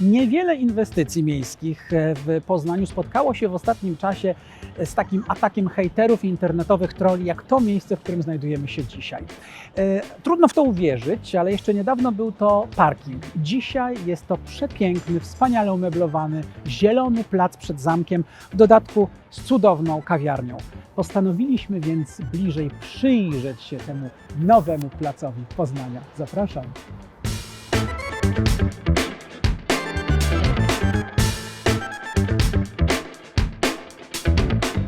Niewiele inwestycji miejskich e, w Poznaniu spotkało się w ostatnim czasie z takim atakiem hejterów i internetowych troli, jak to miejsce, w którym znajdujemy się dzisiaj. E, Trudno w to uwierzyć, ale jeszcze niedawno był to parking. Dzisiaj jest to przepiękny, wspaniale umeblowany, zielony plac przed zamkiem, w dodatku z cudowną kawiarnią. Postanowiliśmy więc bliżej przyjrzeć się temu nowemu placowi Poznania. Zapraszam.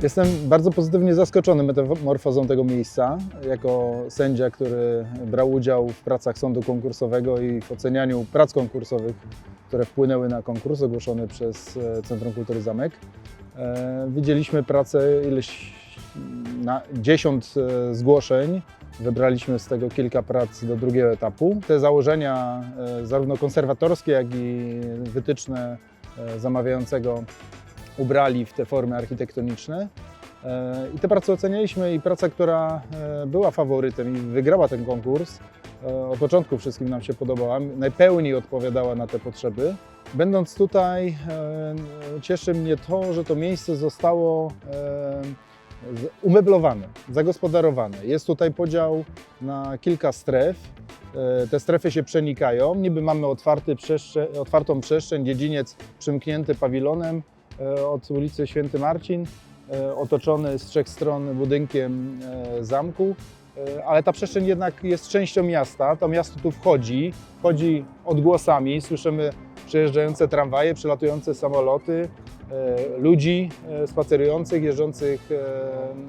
Jestem bardzo pozytywnie zaskoczony metamorfozą tego miejsca. Jako sędzia, który brał udział w pracach sądu konkursowego i w ocenianiu prac konkursowych, które wpłynęły na konkurs ogłoszony przez e, Centrum Kultury Zamek, e, widzieliśmy pracę ileś na dziesiąt e, zgłoszeń. Wybraliśmy z tego kilka prac do drugiego etapu. Te założenia, zarówno konserwatorskie, jak i wytyczne zamawiającego ubrali w te formy architektoniczne. E, I te prace ocenialiśmy i praca, która e, była faworytem i wygrała ten konkurs, e, od początku wszystkim nam się podobała, najpełniej odpowiadała na te potrzeby. Będąc tutaj, cieszy mnie to, że to miejsce zostało umeblowane, zagospodarowane. Jest tutaj podział na kilka stref. Te strefy się przenikają. Niby mamy otwarty przestrzeń, otwartą przestrzeń, dziedziniec przymknięty pawilonem, od ulicy Święty Marcin, e, otoczony z trzech stron budynkiem e, zamku, E, ale ta przestrzeń jednak jest częścią miasta. To miasto tu wchodzi, wchodzi odgłosami, słyszymy przejeżdżające tramwaje, przelatujące samoloty, e, ludzi e, spacerujących, jeżdżących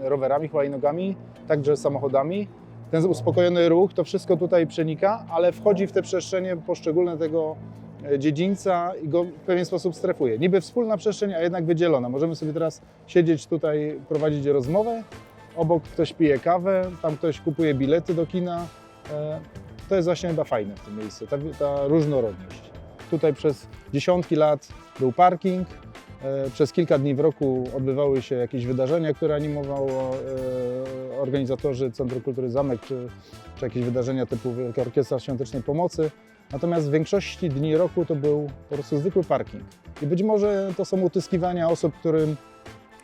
e, rowerami, hulajnogami, także samochodami. Ten uspokojony ruch, to wszystko tutaj przenika, ale wchodzi w te przestrzenie poszczególne tego e, dziedzińca i go w pewien sposób strefuje. Niby wspólna przestrzeń, a jednak wydzielona. Możemy sobie teraz siedzieć tutaj, prowadzić rozmowę, obok ktoś pije kawę, tam ktoś kupuje bilety do kina. E, To jest właśnie chyba fajne w tym miejscu, ta, ta różnorodność. Tutaj przez dziesiątki lat był parking, e, przez kilka dni w roku odbywały się jakieś wydarzenia, które animowało e, organizatorzy Centrum Kultury Zamek, czy, czy jakieś wydarzenia typu Wielka Orkiestra Świątecznej Pomocy. Natomiast w większości dni roku to był po prostu zwykły parking. I być może to są utyskiwania osób, którym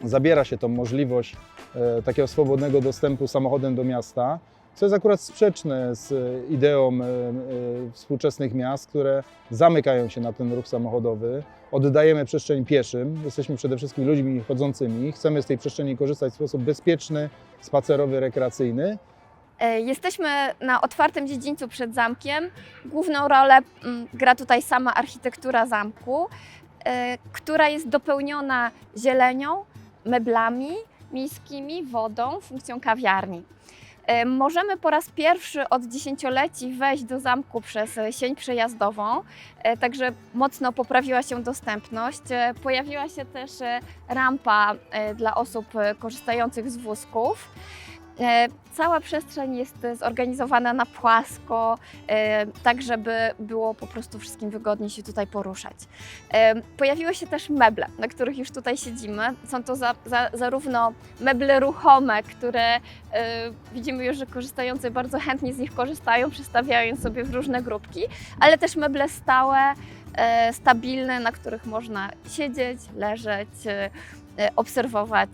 zabiera się tą możliwość e, takiego swobodnego dostępu samochodem do miasta, co jest akurat sprzeczne z e, ideą e, współczesnych miast, które zamykają się na ten ruch samochodowy. Oddajemy przestrzeń pieszym, jesteśmy przede wszystkim ludźmi chodzącymi, chcemy z tej przestrzeni korzystać w sposób bezpieczny, spacerowy, rekreacyjny. E, Jesteśmy na otwartym dziedzińcu przed zamkiem. Główną rolę mm, gra tutaj sama architektura zamku, e, która jest dopełniona zielenią, meblami miejskimi, wodą, funkcją kawiarni. E, Możemy po raz pierwszy od dziesięcioleci wejść do zamku przez sień przejazdową, także mocno poprawiła się dostępność. Pojawiła się też rampa dla osób korzystających z wózków. E, Cała przestrzeń jest e, zorganizowana na płasko, e, tak żeby było po prostu wszystkim wygodnie się tutaj poruszać. Pojawiły się też meble, na których już tutaj siedzimy. Są to za, za, zarówno meble ruchome, które widzimy już, że korzystający bardzo chętnie z nich korzystają, przestawiają je sobie w różne grupki, ale też meble stałe, stabilne, na których można siedzieć, leżeć, obserwować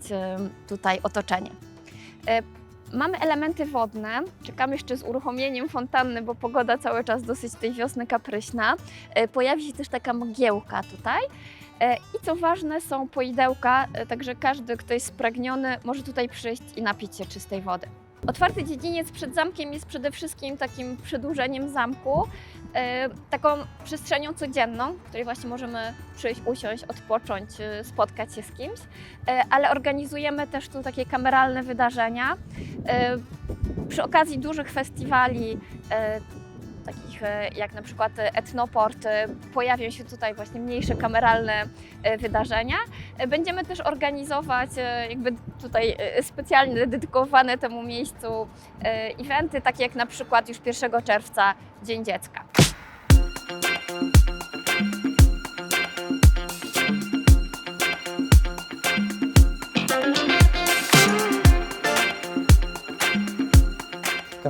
tutaj otoczenie. Mamy elementy wodne. Czekamy jeszcze z uruchomieniem fontanny, bo pogoda cały czas dosyć tej wiosny kapryśna. E, Pojawi się też taka mgiełka tutaj. E, I co ważne, są poidełka, e, także każdy, kto jest spragniony, może tutaj przyjść i napić się czystej wody. Otwarty dziedziniec przed zamkiem jest przede wszystkim takim przedłużeniem zamku, e, taką przestrzenią codzienną, w której właśnie możemy przyjść, usiąść, odpocząć, e, spotkać się z kimś, E, ale organizujemy też tu takie kameralne wydarzenia. Przy okazji dużych festiwali, takich e, jak na przykład Etnoport, pojawią się tutaj właśnie mniejsze kameralne e, wydarzenia. Będziemy też organizować e, jakby tutaj specjalnie dedykowane temu miejscu eventy, takie jak na przykład już 1 czerwca Dzień Dziecka.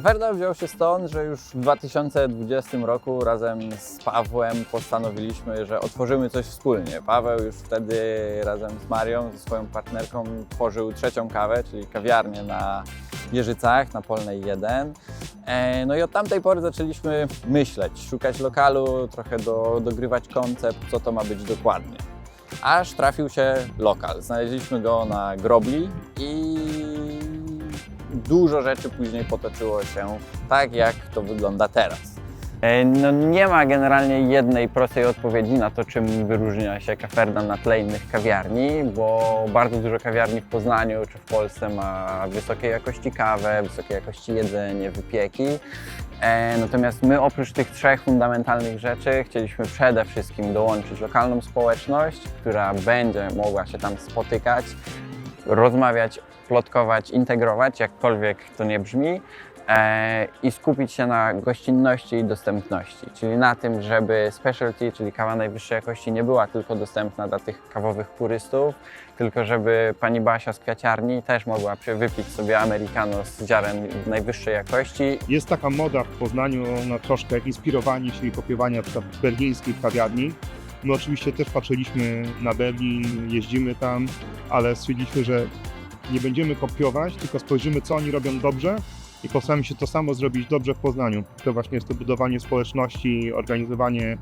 Kaferda wziął się stąd, że już w 2020 roku razem z Pawłem postanowiliśmy, że otworzymy coś wspólnie. Paweł już wtedy razem z Marią, ze swoją partnerką, tworzył trzecią kawę, czyli kawiarnię na Jeżycach, na Polnej 1. E, No i od tamtej pory zaczęliśmy myśleć, szukać lokalu, trochę do, dogrywać koncept, co to ma być dokładnie. Aż trafił się lokal. Znaleźliśmy go na Grobli i dużo rzeczy później potoczyło się tak, jak to wygląda teraz. E, No nie ma generalnie jednej prostej odpowiedzi na to, czym wyróżnia się kaferda na tle innych kawiarni, bo bardzo dużo kawiarni w Poznaniu czy w Polsce ma wysokiej jakości kawę, wysokiej jakości jedzenie, wypieki. E, Natomiast my oprócz tych trzech fundamentalnych rzeczy chcieliśmy przede wszystkim dołączyć lokalną społeczność, która będzie mogła się tam spotykać, rozmawiać, plotkować, integrować, jakkolwiek to nie brzmi, e, i skupić się na gościnności i dostępności, czyli na tym, żeby specialty, czyli kawa najwyższej jakości nie była tylko dostępna dla tych kawowych purystów, tylko żeby pani Basia z kwiaciarni też mogła wypić sobie americano z ziaren najwyższej jakości Jest taka moda w Poznaniu na troszkę inspirowanie się i kopiowanie przykład belgijskich kawiarni. My oczywiście też patrzyliśmy na Berlin, jeździmy tam, ale stwierdziliśmy, że nie będziemy kopiować, tylko spojrzymy, co oni robią dobrze i postaramy się to samo zrobić dobrze w Poznaniu. To właśnie jest to budowanie społeczności, organizowanie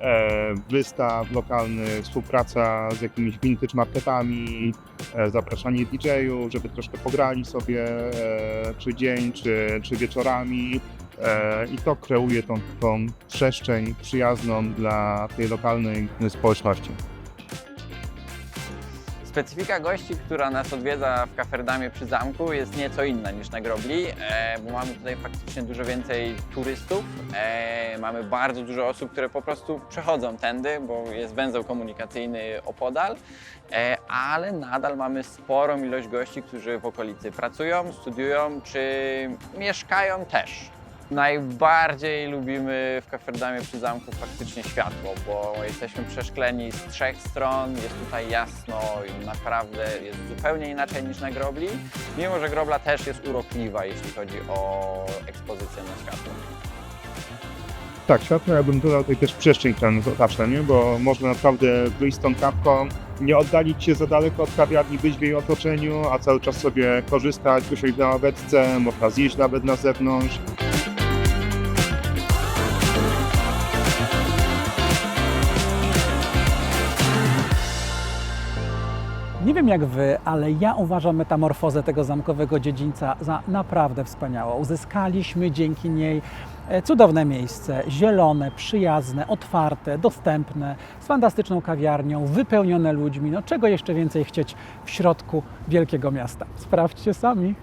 e, wystaw lokalnych, współpraca z jakimiś vintage marketami, e, zapraszanie DJ-ów, żeby troszkę pograli sobie e, czy dzień, czy, czy wieczorami. E, I to kreuje tą, tą przestrzeń przyjazną dla tej lokalnej społeczności. Specyfika gości, która nas odwiedza w kaferdamie przy zamku jest nieco inna niż na Grobli, e, bo mamy tutaj faktycznie dużo więcej turystów. E, mamy bardzo dużo osób, które po prostu przechodzą tędy, bo jest węzeł komunikacyjny opodal, e, ale nadal mamy sporą ilość gości, którzy w okolicy pracują, studiują czy mieszkają też. Najbardziej lubimy w kaferdamie przy zamku faktycznie światło, bo jesteśmy przeszkleni z trzech stron, jest tutaj jasno i naprawdę jest zupełnie inaczej niż na grobli, mimo że grobla też jest urokliwa, jeśli chodzi o ekspozycję na światło. Tak, światło ja bym dodał tutaj też przestrzeń zawsze, nie? bo można naprawdę wyjść tą kawką, nie oddalić się za daleko od kawiarni, być w jej otoczeniu, a cały czas sobie korzystać, usiąść na ławeczce, można zjeść nawet na zewnątrz. Nie wiem jak wy, ale ja uważam metamorfozę tego zamkowego dziedzińca za naprawdę wspaniałą. Uzyskaliśmy dzięki niej e, cudowne miejsce, zielone, przyjazne, otwarte, dostępne, z fantastyczną kawiarnią, wypełnione ludźmi. No czego jeszcze więcej chcieć w środku wielkiego miasta? Sprawdźcie sami.